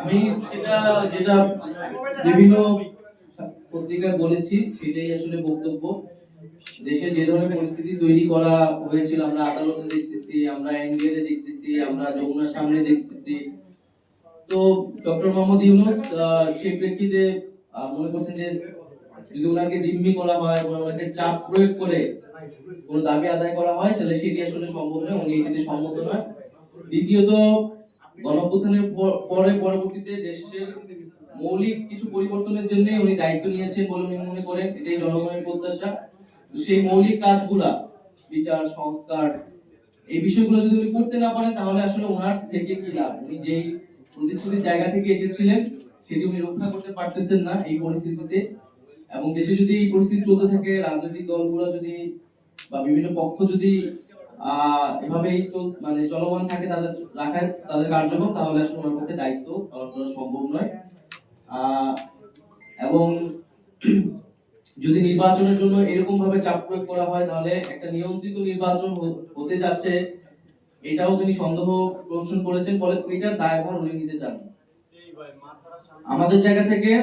আমি সেটা যেটা বিভিন্ন পত্রিকায় বলেছি, সেটাই আসলে বক্তব্য। দেশে যে ধরনের পরিস্থিতি তৈরি করা হয়েছিল, আমরা আদালতে দেখতেছি, আমরা এনডিএ দেখতেছি, আমরা যমুনার সামনে দেখতেছি। তো ডক্টর মোহাম্মদ ইউনুস সেই প্রেক্ষিতে মনে করছেন যে যদি ওনাকে জিম্মি করা হয় বা ওনাকে চাপ প্রয়োগ করে কোনো দাবি আদায় করা হয়, তাহলে সেটি আসলে সম্ভব নয়। উনি এটিতে সম্মত নয়। দ্বিতীয়ত গণঅভ্যুত্থানের পর- পরে পরবর্তীতে দেশের মৌলিক কিছু পরিবর্তনের জন্য উনি দায়িত্ব নিয়েছেন বলে উনি মনে করেন, এটাই জনগণের প্রত্যাশা। সেই মৌলিক কাজগুলা, বিচার, সংস্কার, এই বিষয়গুলো যদি উনি করতে না পারেন, তাহলে আসলে ওনার থেকে কি লাভ? উনি যেই প্রতিশ্রুতির জায়গা থেকে এসেছিলেন, সেটি উনি রক্ষা করতে পারতেছেন না এই পরিস্থিতিতে। এবং দেশে যদি এই পরিস্থিতি চলতে থাকে, রাজনৈতিক দলগুলো যদি বা বিভিন্ন পক্ষ যদি এভাবেই চল- মানে চলমান থাকে তাদের রাখার তাদের কার্যক্রম তাহলে আসলে ওনার পক্ষে দায়িত্ব পালন করা সম্ভব নয়। আহ, এবং যদি নির্বাচনের জন্য এরকম ভাবে চাপ প্রয়োগ করা হয় তাহলে একটা নিয়ন্ত্রিত নির্বাচন হতে যাচ্ছে এটাও তিনি সন্দেহ পোষণ করেছেন ফলে এটার দায়ভার উনি নিতে চান। আমাদের জায়গা থেকে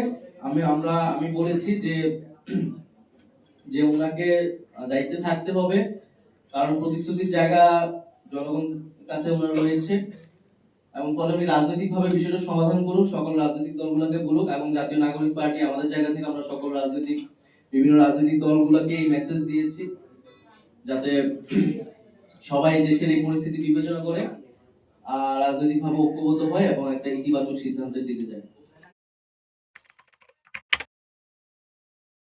আমি আমরা আমি বলেছি যে যে ওনাকে দায়িত্বে থাকতে হবে। কারণ প্রতিশ্রুতির জায়গা জনগণ কাছে ওনার রয়েছে এবং ফলে উনি রাজনৈতিক ভাবে বিষয়টা সমাধান করুক, সকল রাজনৈতিক দলগুলোকে বলুক এবং জাতীয় নাগরিক পার্টি আমাদের জায়গা থেকে আমরা সকল রাজনৈতিক, বিভিন্ন রাজনৈতিক দলগুলোকে এই মেসেজ দিয়েছি যাতে সবাই দেশের এই পরিস্থিতি বিবেচনা করে আর রাজনৈতিক ভাবে ঐক্যবদ্ধ হয় এবং একটা ইতিবাচক সিদ্ধান্তের দিকে যায়।